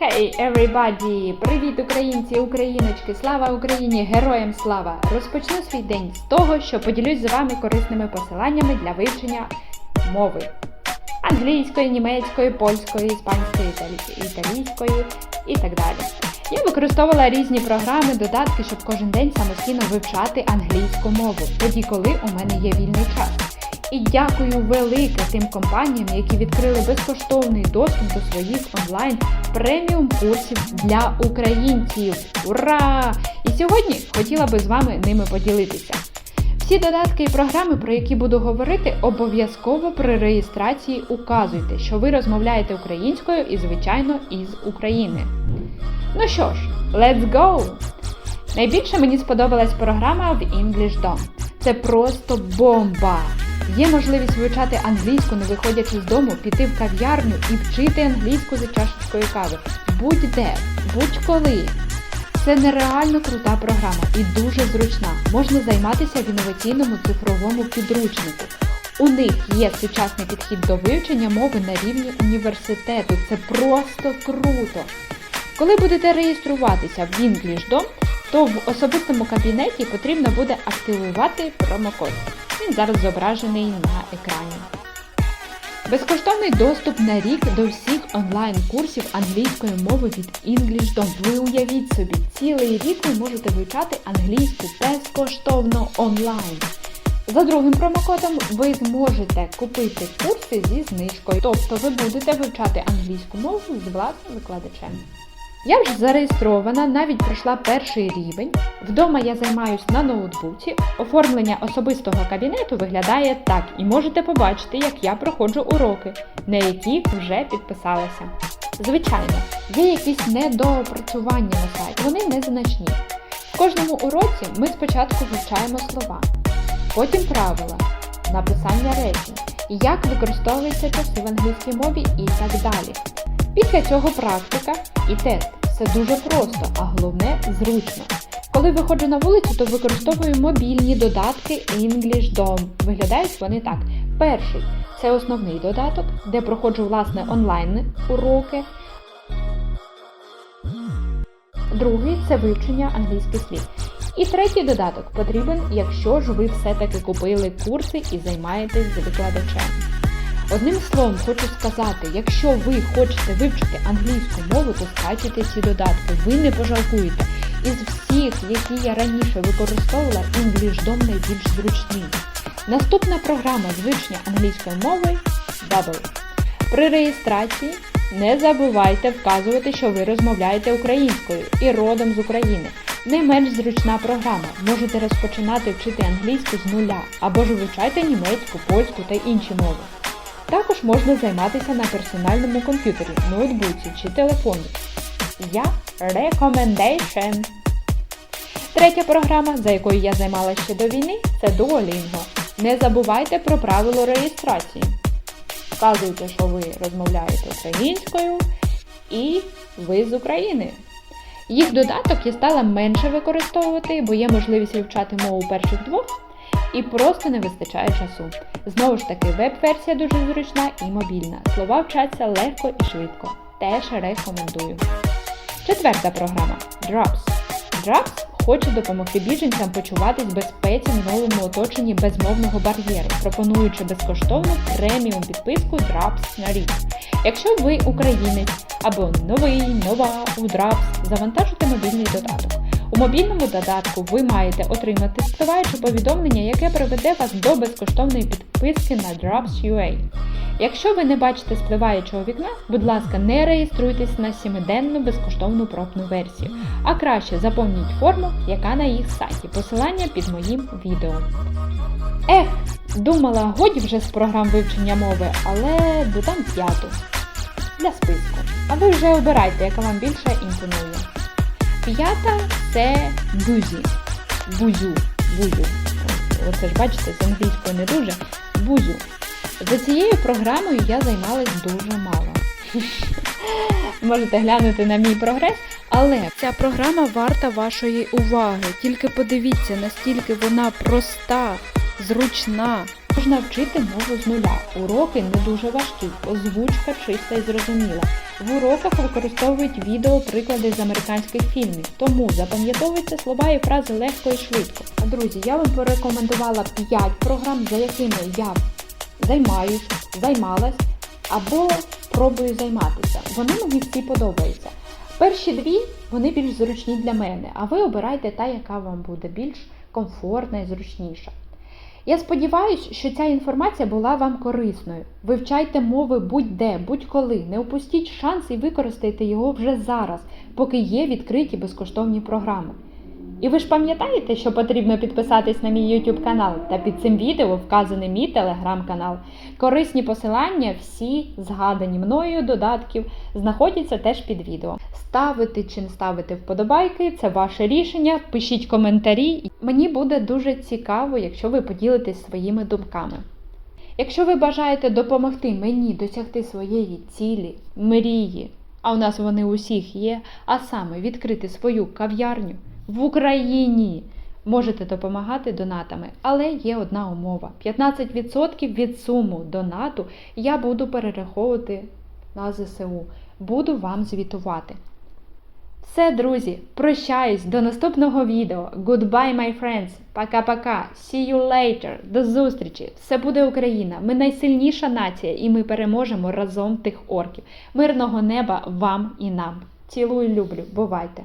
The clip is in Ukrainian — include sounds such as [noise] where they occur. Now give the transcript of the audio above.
Hey everybody! Привіт, українці україночки! Слава Україні! Героям слава! Розпочну свій день з того, що поділюсь з вами корисними посиланнями для вивчення мови англійської, німецької, польської, іспанської, італійської і так далі. Я використовувала різні програми, додатки, щоб кожен день самостійно вивчати англійську мову, тоді коли у мене є вільний час. І дякую велике тим компаніям, які відкрили безкоштовний доступ до своїх онлайн преміум курсів для українців. Ура! І сьогодні хотіла би з вами ними поділитися. Всі додатки і програми, про які буду говорити, обов'язково при реєстрації указуйте, що ви розмовляєте українською і, звичайно, із України. Ну що ж, let's go! Найбільше мені сподобалась програма в English Dom. Це просто бомба! Є можливість вивчати англійську, не виходячи з дому, піти в кав'ярню і вчити англійську за чашечкою кави. Будь-де, будь-коли. Це нереально крута програма і дуже зручна. Можна займатися в інноваційному цифровому підручнику. У них є сучасний підхід до вивчення мови на рівні університету. Це просто круто. Коли будете реєструватися в EnglishDom, то в особистому кабінеті потрібно буде активувати промокод. Він зараз зображений на екрані. Безкоштовний доступ на рік до всіх онлайн-курсів англійської мови від EnglishDom. Ви уявіть собі, цілий рік ви можете вивчати англійську безкоштовно онлайн. За другим промокодом ви зможете купити курси зі знижкою, тобто ви будете вивчати англійську мову з власним викладачем. Я вже зареєстрована, навіть пройшла перший рівень. Вдома я займаюсь на ноутбуці. Оформлення особистого кабінету виглядає так, і можете побачити, як я проходжу уроки, на які вже підписалася. Звичайно, є якісь недоопрацювання на сайті, вони незначні. В кожному уроці ми спочатку вивчаємо слова, потім правила, написання речень, як використовуються часи в англійській мові і так далі. Після цього практика і тест. Все дуже просто, а головне зручно. Коли виходжу на вулицю, то використовую мобільні додатки EnglishDom. Виглядають вони так. Перший це основний додаток, де проходжу власне онлайн уроки. Другий це вивчення англійських слів. І третій додаток потрібен, якщо ж ви все-таки купили курси і займаєтесь з викладачем. Одним словом, хочу сказати, якщо ви хочете вивчити англійську мову, то скачуйте ці додатки, ви не пожалкуєте. Із всіх, які я раніше використовувала, EnglishDom найбільш зручний. Наступна програма з вивчення англійської мови Bubble. При реєстрації не забувайте вказувати, що ви розмовляєте українською і родом з України. Не менш зручна програма. Можете розпочинати вчити англійську з нуля або ж вивчайте німецьку, польську та інші мови. Також можна займатися на персональному комп'ютері, ноутбуці чи телефоні. Я Recommendation. Третя програма, за якою я займалася ще до війни, це Duolingo. Не забувайте про правило реєстрації. Вказуйте, що ви розмовляєте українською і ви з України. Їх додаток я стала менше використовувати, бо є можливість вивчати мову перших двох і просто не вистачає часу. Знову ж таки, веб-версія дуже зручна і мобільна. Слова вчаться легко і швидко. Теж рекомендую. Четверта програма Drops. Drops хоче допомогти біженцям почуватись безпеці в новому оточенні безмовного бар'єру, пропонуючи безкоштовну преміум підписку Drops на рік. Якщо ви українець або новий, нова у Drops, завантажуйте мобільний додаток. У мобільному додатку ви маєте отримати спливаюче повідомлення, яке приведе вас до безкоштовної підписки на Drops.ua. Якщо ви не бачите спливаючого вікна, будь ласка, не реєструйтесь на 7-денну безкоштовну пробну версію, а краще заповніть форму, яка на їх сайті. Посилання під моїм відео. Ех, думала, годі вже з програм вивчення мови, але додам п'яту для списку. А ви вже обирайте, яка вам більше імпонує. П'ята це бузі. Бузю. Бузю. Оце ж бачите, з англійською не дуже. Бузю. За цією програмою я займалась дуже мало. [laughs] Можете глянути на мій прогрес, але ця програма варта вашої уваги. Тільки подивіться, настільки вона проста, зручна. Можна вчити мову з нуля. Уроки не дуже важкі, озвучка чиста і зрозуміла. В уроках використовують відео приклади з американських фільмів, тому запам'ятовуйте слова і фрази легко і швидко. А друзі, я вам порекомендувала 5 програм, за якими я займаюсь, займалась або пробую займатися. Вони мені всі подобаються. Перші дві вони більш зручні для мене, а ви обирайте та, яка вам буде більш комфортна і зручніша. Я сподіваюся, що ця інформація була вам корисною. Вивчайте мови будь-де, будь-коли. Не упустіть шанс і використайте його вже зараз, поки є відкриті безкоштовні програми. І ви ж пам'ятаєте, що потрібно підписатись на мій YouTube канал та під цим відео вказаний мій телеграм-канал. Корисні посилання, всі згадані мною додатків, знаходяться теж під відео. Ставити чи не ставити вподобайки це ваше рішення. Пишіть коментарі. Мені буде дуже цікаво, якщо ви поділитесь своїми думками. Якщо ви бажаєте допомогти мені досягти своєї цілі, мрії, а у нас вони усіх є, а саме відкрити свою кав'ярню в Україні. Можете допомагати донатами, але є одна умова: 15% від суму донату я буду перераховувати на ЗСУ. Буду вам звітувати. Все, друзі, прощаюсь до наступного відео. Goodbye, my friends. Пока-пока. See you later. До зустрічі. Все буде Україна. Ми найсильніша нація, і ми переможемо разом тих орків. Мирного неба вам і нам. Цілую, люблю. Бувайте!